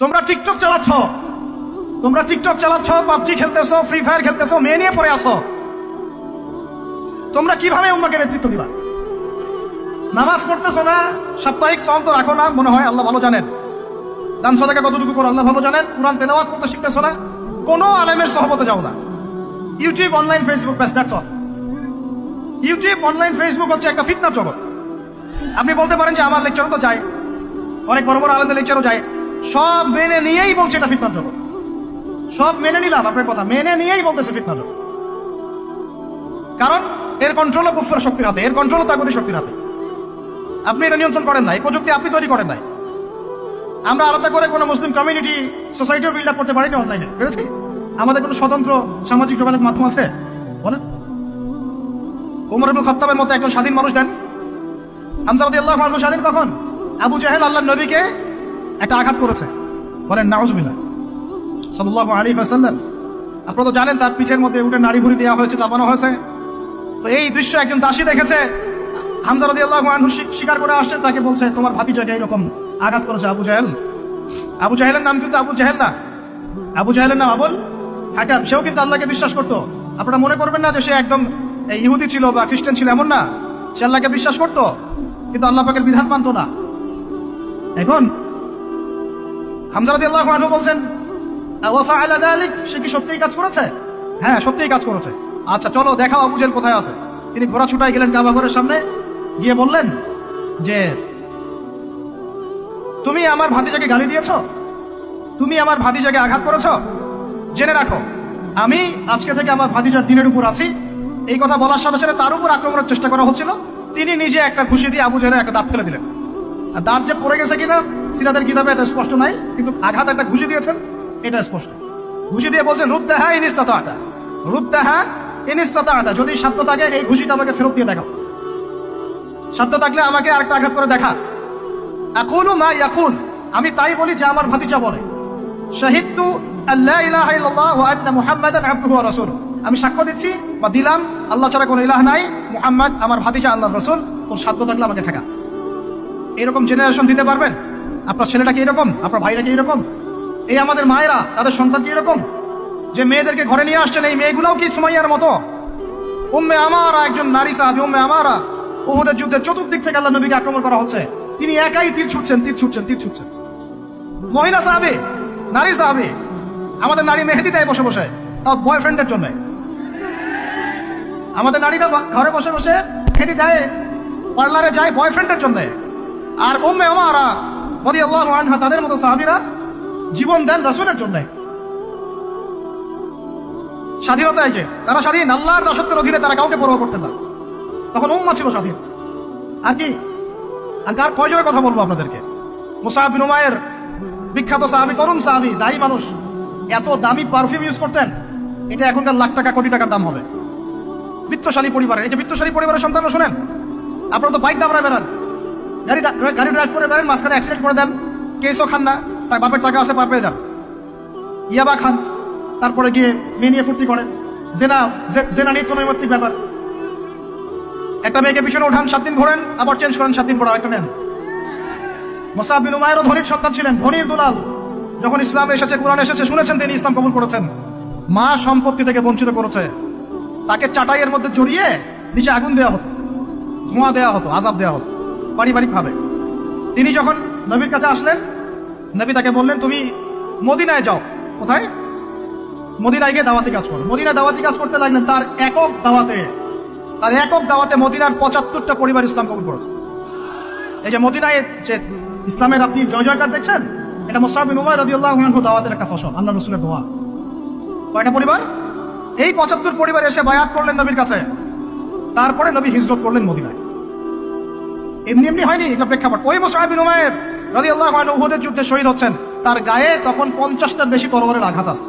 তোমরা টিকটক চালাচ্ছ। তোমরা টিকটক চালাচ্ছ, পাবজি খেলতেছো, ফ্রি ফায়ার খেলতেছো, মেয়ে নিয়ে পড়ে আসো তোমরা কীভাবে উম্মাকে নেতৃত্ব দিবা? নামাজ পড়তেছো না? সাপ্তাহিক সম তো রাখো না, মনে হয় আল্লাহ ভালো জানেন। দান সদাকা কতটুকু করো, আল্লাহ ভালো জানেন। কোরআন তেলাওয়াত করতে শিখতেছো না? কোনো আলেমের সহমতে যাও না। ইউটিউব, অনলাইন, ফেসবুক, ব্যাস that's all YouTube, online, Facebook হচ্ছে একটা ফিতনার জগৎ। আপনি বলতে পারেন যে আমার লেকচারও তো যায়। অনেক বড় বড় আলেমদের লেকচারও যায়। সব মেনে নিয়েই বলছে এটা ফিতনার জগৎ। সব মেনে নিলাম, আপনার কথা। মেনে নিয়েই বলতেছে ফিতনার জগৎ। কারণ এর কন্ট্রোলও কুফর শক্তির হাতে, এর কন্ট্রোলও তাগুদি শক্তির হাতে। আপনি এটা নিয়ন্ত্রণ করেন নাই প্রযুক্তি আপনি তৈরি করেন নাই। আমরা আলাদা করে কোনো মুসলিম কমিউনিটি সোসাইটিও বিল্ড আপ করতে পারিনি অনলাইনে পেরেছি আমাদের কোনো স্বতন্ত্র সামাজিক যোগাযোগ মাধ্যম আছে? বলেন। উমর ইবনুল খাত্তাবের মতো একজন স্বাধীন মানুষ দেন। হামজা আল্লাহ স্বাধীন কখন? আবু জাহেল আল্লাহ নবীকে একটা আঘাত করেছে। বলেন, নাউজুবিল্লাহ। সাল্লাল্লাহু আলী ওয়াসাল্লাম। আপনারা তো জানেন তার পিছের মধ্যে উঠে নাড়ি ভুড়ি দেওয়া হয়েছে, চাপানো হয়েছে। তো এই দৃশ্য একজন দাসী দেখেছে। হামজা রাদিয়াল্লাহু আনহু স্বী- স্বীকার করে আসছে তাকে বলছে, তোমার ভাতিজাকে এরকম আঘাত করেছে আবু জাহেল? আবু জাহেলের নাম কিন্তু আবু জাহেল না। আবু জাহেলের নাম আবুল হাকাম। সেও কিন্তু আল্লাহকে বিশ্বাস করতো। আপনারা মনে করবেন না যে সে একদম ইহুদি ছিল বা খ্রিস্টান ছিল, এমন না। সে আল্লাহকে বিশ্বাস করতো, কিন্তু আল্লাহ পাকের বিধান মানতো না। এখন হামজারাদি আল্লাহ আনহু বলছেন ওয়াফা আলা দালিক? সে কি সত্যিই কাজ করেছে? হ্যাঁ সত্যিই কাজ করেছে। আচ্ছা চলো দেখাও আবু কোথায় আছে। তিনি ঘোড়া ছুটাই গেলেন কাবা ঘরের সামনে, গিয়ে বললেন যে, তুমি আমার ভাতিজাকে গালি দিয়েছ? তুমি আমার ভাতিজাকে আঘাত করেছ? জেনে রাখো, আমি আজকে থেকে আমার ভাতিজার দিনের উপর আছি। এই কথা বলার সাথে সাথে তার উপর আক্রমণের চেষ্টা করা হচ্ছিল। তিনি নিজে একটা ঘুষি দিয়ে আবু একটা দাঁত ফেলে দিলেন। আর দাঁত যে পড়ে গেছে কিনা সিরাদের কিতাবে এটা স্পষ্ট নাই, কিন্তু আঘাত একটা ঘুষি দিয়েছেন, এটা স্পষ্ট। ঘুষি দিয়ে বলছেন রুদ্দাহা ইনিস্তাতা আতা রুদ্দাহা ইনিস্তাতা আতা যদি সাধ্য থাকে, এই ঘুষিটা আমাকে ফেরত দিয়ে দেখাও। সাধ্য থাকলে আমাকে আরেকটা আঘাত করে দেখা। এখনও মা এখন আমি তাই বলি যে আমার ভাতিজা বলে। শাহিদতু আল্লাহ ইলাহা ইল্লাল্লাহ ওয়া আন্না আমি সাক্ষ্য দিচ্ছি বা দিলাম, আল্লাহ ছাড়া কোনো ইলাহ নাই, মুহাম্মদ আমার ভাতিজা, আল্লাহর রাসূল। ওর সাধ্য থাকলে আমাকে ঠেকা। এরকম জেনারেশন দিতে পারবেন? আপনার ছেলেটা কি এরকম? আপনার ভাইরা কি এরকম? এই আমাদের মায়েরা, তাদের সন্তান কি এরকম? যে মেয়েদেরকে ঘরে নিয়ে আসছেন এই মেয়েগুলাও কি সুমাইয়ার মতো? উম্মে আমারা একজন নারী সাহাবি, উম্মে আমারা। উহুদের যুদ্ধে চতুর্দিক থেকে আল্লাহ নবীকে আক্রমণ করা হচ্ছে। তিনি একাই তীর ছুটছেন তীর ছুটছেন তীর ছুটছেন। মহিলা সাহাবি, নারী সাহাবি, আমাদের নারী মেহেদি দেয় বসে বসে, তাও বয়ফ্রেন্ডের জন্য। আমাদের নারীরা ঘরে বসে বসে মেহেদি দেয়, পার্লারে যায় বয়ফ্রেন্ডের জন্য। আর উম্মে আমারা বদি আল্লাহ আনহা, তাদের মতো সাহাবিরা জীবন দেন রসুলের জন্য। স্বাধীনতা এই যে, তারা স্বাধীন, আল্লাহর দাসত্বের অধীনে তারা কাউকে পরোয়া করতেন না। তখন উম্মা ছিল স্বাধীন। আর কি? আর কার কয়জনের কথা বলব আপনাদেরকে? মুসাহাবিন উমায়ের বিখ্যাত সাহাবি, তরুণ সাহাবি, দায়ী মানুষ, এত দামি পারফিউম ইউজ করতেন, এটা এখনকার লাখ টাকা, কোটি টাকার দাম হবে। বিত্তশালী পরিবারের, এই যে বিত্তশালী পরিবারের সন্তানরা শোনেন, আপনারা তো বাইক দামড়ায় বেড়ান। গাড়ি গাড়ি ড্রাইভ করে বেড়ান, মাঝখানে অ্যাক্সিডেন্ট করে দেন কেসও খান না, তার বাপের টাকা আছে, পার পেয়ে যান। ইয়াবা খান, তারপরে গিয়ে মেয়ে নিয়ে ফুর্তি করেন। জেনা জেনা নিত্য নৈমিত্তিক ব্যাপার। একটা মেয়েকে পিছনে উঠান, সাত দিন ঘোরেন, আবার চেঞ্জ করেন, সাত দিন পর আরেকটা নেন। মোসাবিন উমায়েরও ধনির সন্তান ছিলেন, ধনির দুলাল। যখন ইসলাম এসেছে, কোরআন এসেছে, শুনেছেন তিনি ইসলাম কবুল করেছেন। মা সম্পত্তি থেকে বঞ্চিত করেছে। তাকে চাটাইয়ের মধ্যে জড়িয়ে নিচে আগুন দেওয়া হতো, ধোঁয়া দেওয়া হতো, আজাব দেওয়া হতো। পারিবারিকভাবে। তিনি যখন নবীর কাছে আসলেন, নবী তাকে বললেন, তুমি মদিনায় যাও। কোথায়? মদিনায় গিয়ে দাওয়াতি কাজ করো। মদিনায় দাওয়াতি কাজ করতে লাগলেন তার একক দাওয়াতে। তার একক দাওয়াতে মদিনার পঁচাত্তরটা পরিবার ইসলাম কবুল করেছে। এই যে মদিনায় যে ইসলামের আপনি জয় জয়কার দেখছেন, এটা মোসাবিন উমায় রদিউল্লাহ দাওয়াতের একটা ফসল, আল্লাহ রসুলের দোয়া। কয়টা পরিবার? এই পঁচাত্তর পরিবার এসে বায়াত করলেন নবীর কাছে। তারপরে নবী হিজরত করলেন মদিনায়। এমনি এমনি হয়নি এটা প্রেক্ষাপট। ওই মোসাহিবিন উমায়ের রবি আল্লাহ উহুদের যুদ্ধে শহীদ হচ্ছেন। তার গায়ে তখন পঞ্চাশটার বেশি পরবরের আঘাত আছে।